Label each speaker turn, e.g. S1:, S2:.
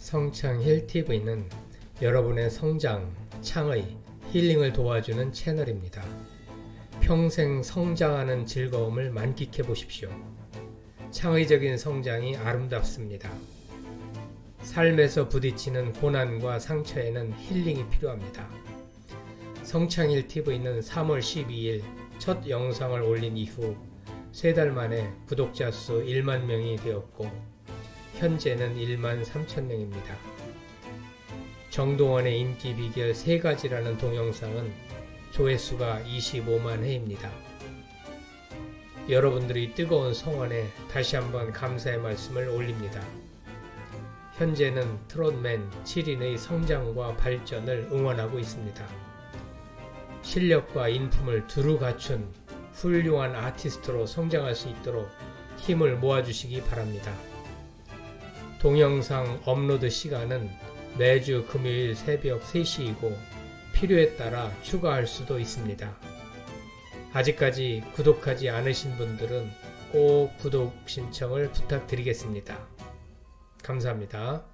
S1: 성창 힐TV는 여러분의 성장, 창의, 힐링을 도와주는 채널입니다. 평생 성장하는 즐거움을 만끽해 보십시오. 창의적인 성장이 아름답습니다. 삶에서 부딪히는 고난과 상처에는 힐링이 필요합니다. 성창일 TV는 3월 12일 첫 영상을 올린 이후 세 달 만에 구독자 수 1만 명이 되었고 현재는 1만 3천 명입니다. 정동원의 인기 비결 세 가지라는 동영상은 조회수가 25만 회입니다. 여러분들이 뜨거운 성원에 다시 한번 감사의 말씀을 올립니다. 현재는 트롯맨 7인의 성장과 발전을 응원하고 있습니다. 실력과 인품을 두루 갖춘 훌륭한 아티스트로 성장할 수 있도록 힘을 모아주시기 바랍니다. 동영상 업로드 시간은 매주 금요일 새벽 3시이고 필요에 따라 추가할 수도 있습니다. 아직까지 구독하지 않으신 분들은 꼭 구독 신청을 부탁드리겠습니다. 감사합니다.